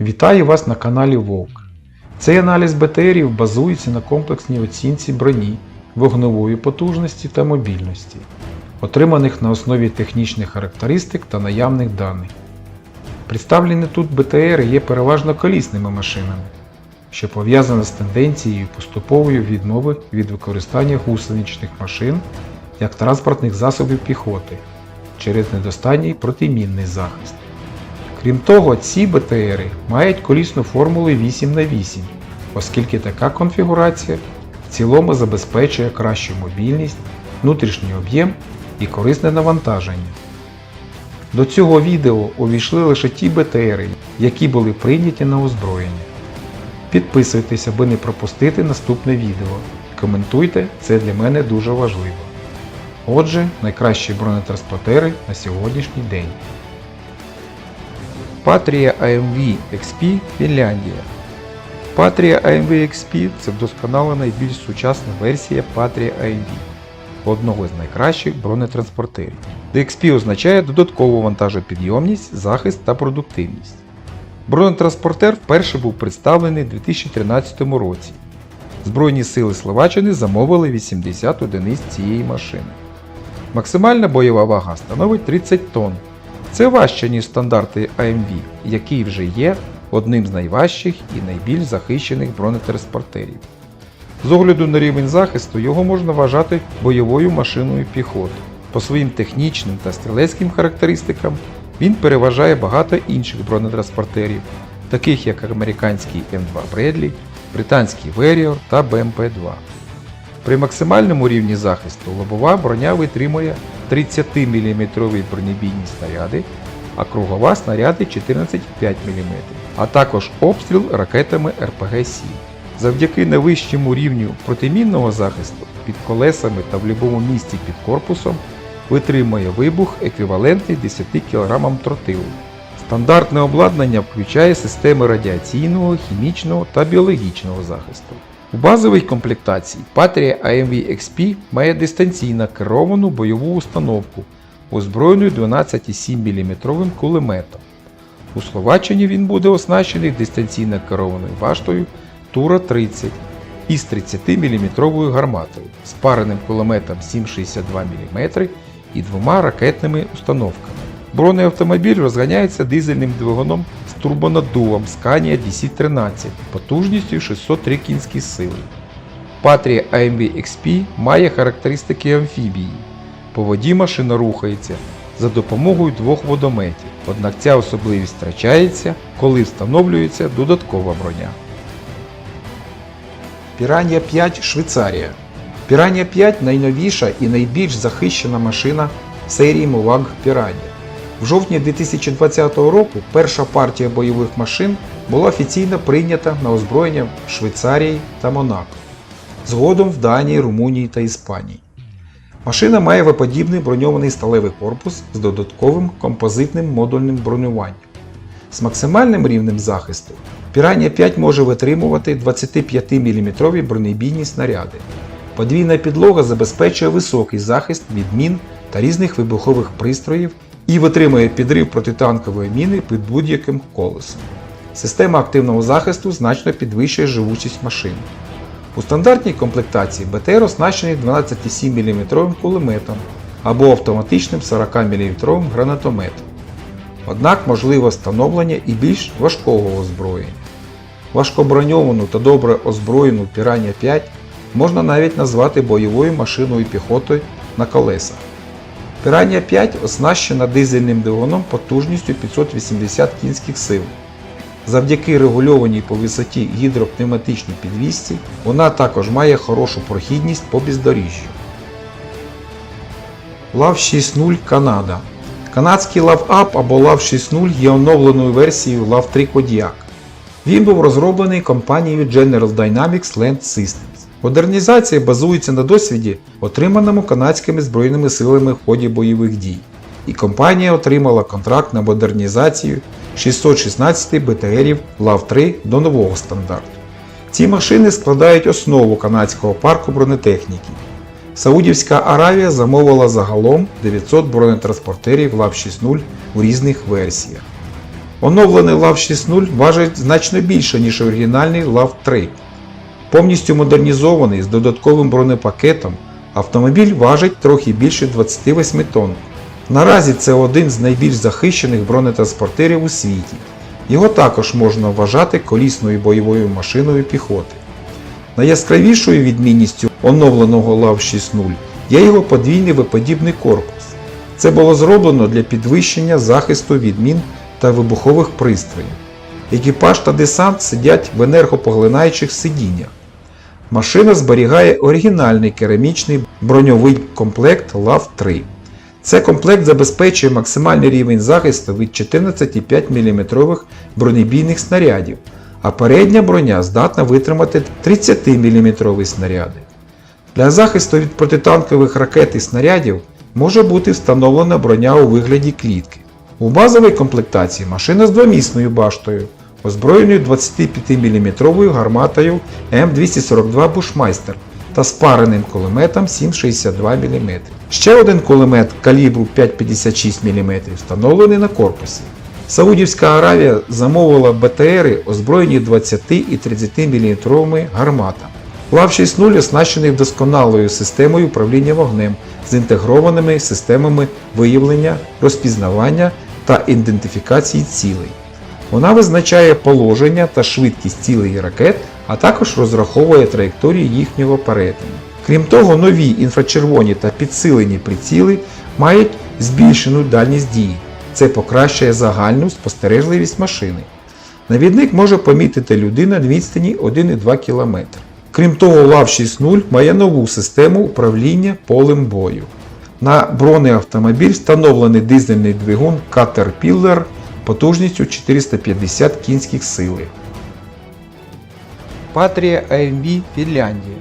Вітаю вас на каналі Вовк. Цей аналіз БТРів базується на комплексній оцінці броні, вогневої потужності та мобільності, отриманих на основі технічних характеристик та наявних даних. Представлені тут БТРи є переважно колісними машинами, що пов'язано з тенденцією поступової відмови від використання гусеничних машин як транспортних засобів піхоти через недостатній протимінний захист. Крім того, ці БТРи мають колісну формулу 8х8, оскільки така конфігурація в цілому забезпечує кращу мобільність, внутрішній об'єм і корисне навантаження. До цього відео увійшли лише ті БТРи, які були прийняті на озброєння. Підписуйтесь, аби не пропустити наступне відео. Коментуйте, це для мене дуже важливо. Отже, найкращі бронетранспортери на сьогоднішній день. Patria AMV XP Фінляндія. Patria AMV XP це вдосконалена і більш сучасна версія Patria AMV, одного з найкращих бронетранспортерів. DXP означає додаткову вантажопідйомність, захист та продуктивність. Бронетранспортер вперше був представлений у 2013 році. Збройні сили Словаччини замовили 80 одиниць цієї машини. Максимальна бойова вага становить 30 тонн. Це важче, ніж стандарти AMV, який вже є одним з найважчих і найбільш захищених бронетранспортерів. З огляду на рівень захисту його можна вважати бойовою машиною піхоти. По своїм технічним та стрілецьким характеристикам він переважає багато інших бронетранспортерів, таких як американський М2 Bradley, британський Warrior та BMP-2. При максимальному рівні захисту лобова броня витримує 30-мм бронебійні снаряди, а кругова снаряди 14,5 мм, а також обстріл ракетами РПГ-7. Завдяки найвищому рівню протимінного захисту під колесами та в будь-якому місці під корпусом витримує вибух еквівалентний 10 кг тротилу. Стандартне обладнання включає системи радіаційного, хімічного та біологічного захисту. У базовій комплектації Patria AMV XP має дистанційно керовану бойову установку, озброєною 12,7 мм кулеметом. У Словаччині він буде оснащений дистанційно керованою баштою Тура 30 із 30 мм гарматою, спареним кулеметом 7,62 мм і двома ракетними установками. Бронеавтомобіль розганяється дизельним двигуном з турбонаддувом Scania DC-13 потужністю 603 кінські сили. Patria AMV XP має характеристики амфібії. По воді машина рухається за допомогою двох водометів, однак ця особливість втрачається, коли встановлюється додаткова броня. Piranha 5 Швейцарія. Piranha 5 найновіша і найбільш захищена машина серії Muvag Piranha. В жовтні 2020 року перша партія бойових машин була офіційно прийнята на озброєння в Швейцарії та Монако, згодом в Данії, Румунії та Іспанії. Машина має виподібний броньований сталевий корпус з додатковим композитним модульним бронюванням. З максимальним рівнем захисту Piranha 5 може витримувати 25 мм бронебійні снаряди. Подвійна підлога забезпечує високий захист від мін та різних вибухових пристроїв і витримує підрив протитанкової міни під будь-яким колесом. Система активного захисту значно підвищує живучість машини. У стандартній комплектації БТР оснащений 12,7 мм кулеметом або автоматичним 40 мм гранатометом. Однак можливе встановлення і більш важкого озброєння. Важкоброньовану та добре озброєну Piranha 5 можна навіть назвати бойовою машиною піхоти на колесах. Piranha 5 оснащена дизельним двигуном потужністю 580 кінських сил. Завдяки регульованій по висоті гідропневматичній підвісці вона також має хорошу прохідність по бездоріжжю. LAV 6.0 Канада. Канадський LAV Up або LAV 6.0 є оновленою версією LAV 3 Kodiak. Він був розроблений компанією General Dynamics Land Systems. Модернізація базується на досвіді, отриманому канадськими збройними силами в ході бойових дій, і компанія отримала контракт на модернізацію 616 БТРів LAV-3 до нового стандарту. Ці машини складають основу канадського парку бронетехніки. Саудівська Аравія замовила загалом 900 бронетранспортерів LAV 6.0 у різних версіях. Оновлений LAV 6.0 важить значно більше, ніж оригінальний LAV 3. Повністю модернізований з додатковим бронепакетом, автомобіль важить трохи більше 28 тонн. Наразі це один з найбільш захищених бронетранспортерів у світі. Його також можна вважати колісною бойовою машиною піхоти. Найяскравішою відмінністю оновленого LAV 6.0 є його подвійний виподібний корпус. Це було зроблено для підвищення захисту від мін та вибухових пристроїв. Екіпаж та десант сидять в енергопоглинаючих сидіннях. Машина зберігає оригінальний керамічний броньовий комплект LAV 3. Цей комплект забезпечує максимальний рівень захисту від 14,5 мм бронебійних снарядів, а передня броня здатна витримати 30 мм снаряди. Для захисту від протитанкових ракет і снарядів може бути встановлена броня у вигляді клітки. У базовій комплектації машина з двомісною баштою, озброєною 25-мм гарматою М242 Bushmaster та спареним кулеметом 7,62 мм. Ще один кулемет калібру 5,56 мм встановлений на корпусі. Саудівська Аравія замовила БТРи, озброєні 20 і 30 мм гарматами. Лав 6.0 оснащений вдосконалою системою управління вогнем з інтегрованими системами виявлення, розпізнавання та ідентифікації цілей. Вона визначає положення та швидкість цілей ракет, а також розраховує траєкторію їхнього перетину. Крім того, нові інфрачервоні та підсилені приціли мають збільшену дальність дії. Це покращує загальну спостережливість машини. Навідник може помітити людину на відстані 1,2 км. Крім того, LAV 6.0 має нову систему управління полем бою. На бронеавтомобіль встановлений дизельний двигун Caterpillar потужністю 450 кінських сили. Patria AMV Фінляндія.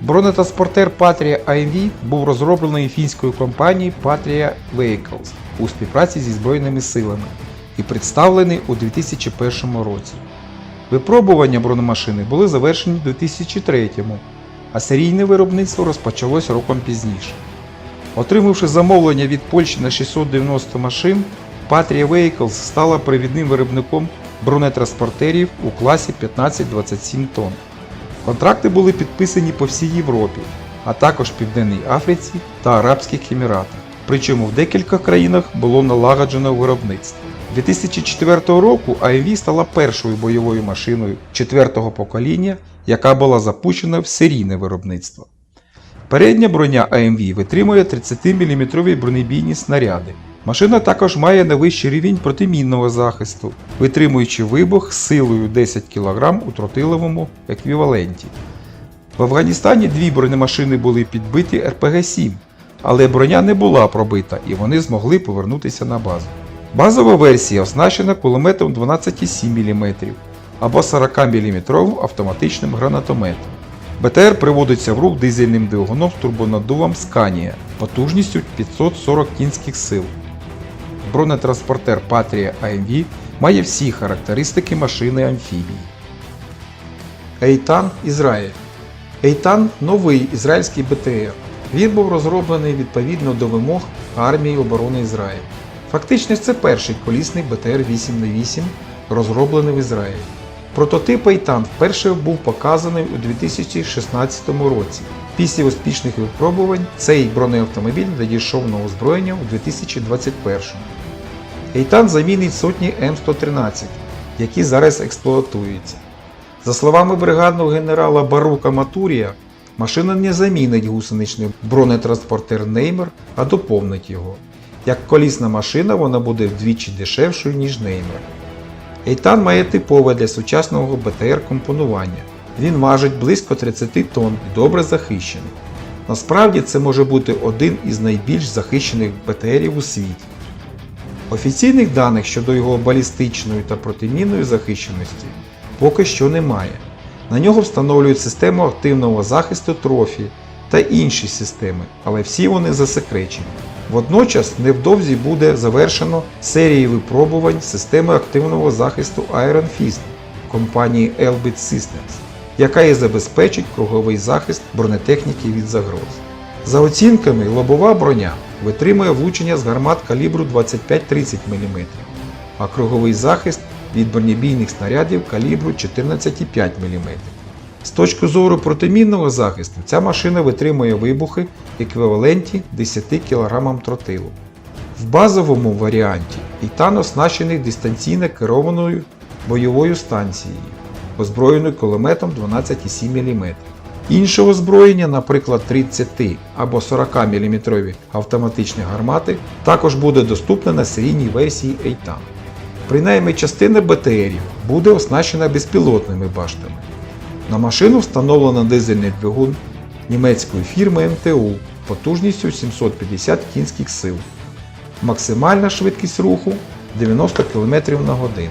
Бронетранспортер Patria AMV був розроблений фінською компанією Patria Vehicles у співпраці зі Збройними силами і представлений у 2001 році. Випробування бронемашини були завершені у 2003, а серійне виробництво розпочалось роком пізніше. Отримавши замовлення від Польщі на 690 машин, Patria Vehicles стала провідним виробником бронетранспортерів у класі 15-27 тонн. Контракти були підписані по всій Європі, а також Південній Африці та Арабських Еміратах. Причому в декількох країнах було налагоджено виробництво. 2004 року AMV стала першою бойовою машиною четвертого покоління, яка була запущена в серійне виробництво. Передня броня AMV витримує 30-мм бронебійні снаряди. Машина також має найвищий рівень протимінного захисту, витримуючи вибух силою 10 кг у тротиловому еквіваленті. В Афганістані дві бронемашини були підбиті РПГ-7, але броня не була пробита і вони змогли повернутися на базу. Базова версія оснащена кулеметом 12,7 мм або 40 мм автоматичним гранатометом. БТР приводиться в рух дизельним двигуном з турбонаддувом Scania потужністю 540 кінських сил. Бронетранспортер Patria AMV має всі характеристики машини амфібії. Ейтан Ізраїль. Ейтан новий ізраїльський БТР. Він був розроблений відповідно до вимог армії оборони Ізраїлю. Фактично це перший колісний БТР 8х8, розроблений в Ізраїлі. Прототип Ейтан вперше був показаний у 2016 році. Після успішних випробувань цей бронеавтомобіль надійшов на озброєння у 2021. Ейтан замінить сотні М113, які зараз експлуатуються. За словами бригадного генерала Барука Матурія, машина не замінить гусеничний бронетранспортер Неймер, а доповнить його. Як колісна машина вона буде вдвічі дешевшою, ніж Неймер. Ейтан має типове для сучасного БТР компонування. Він важить близько 30 тонн і добре захищений. Насправді це може бути один із найбільш захищених БТРів у світі. Офіційних даних щодо його балістичної та протимінної захищеності поки що немає. На нього встановлюють систему активного захисту трофі та інші системи, але всі вони засекречені. Водночас невдовзі буде завершено серії випробувань системи активного захисту Iron Fist компанії Elbit Systems, яка і забезпечить круговий захист бронетехніки від загроз. За оцінками, лобова броня витримує влучення з гармат калібру 25-30 мм. а круговий захист від бронебійних снарядів калібру 14,5 мм. З точки зору протимінного захисту ця машина витримує вибухи еквіваленті 10 кг тротилу. В базовому варіанті Ітан оснащений дистанційно керованою бойовою станцією, озброєною кулеметом 12,7 мм. Інше озброєння, наприклад 30 або 40 мм автоматичні гармати, також буде доступне на серійній версії Ейтан. Принаймні частина БТРів буде оснащена безпілотними баштами. На машину встановлено дизельний двигун німецької фірми МТУ потужністю 750 кінських сил. Максимальна швидкість руху 90 км на годину.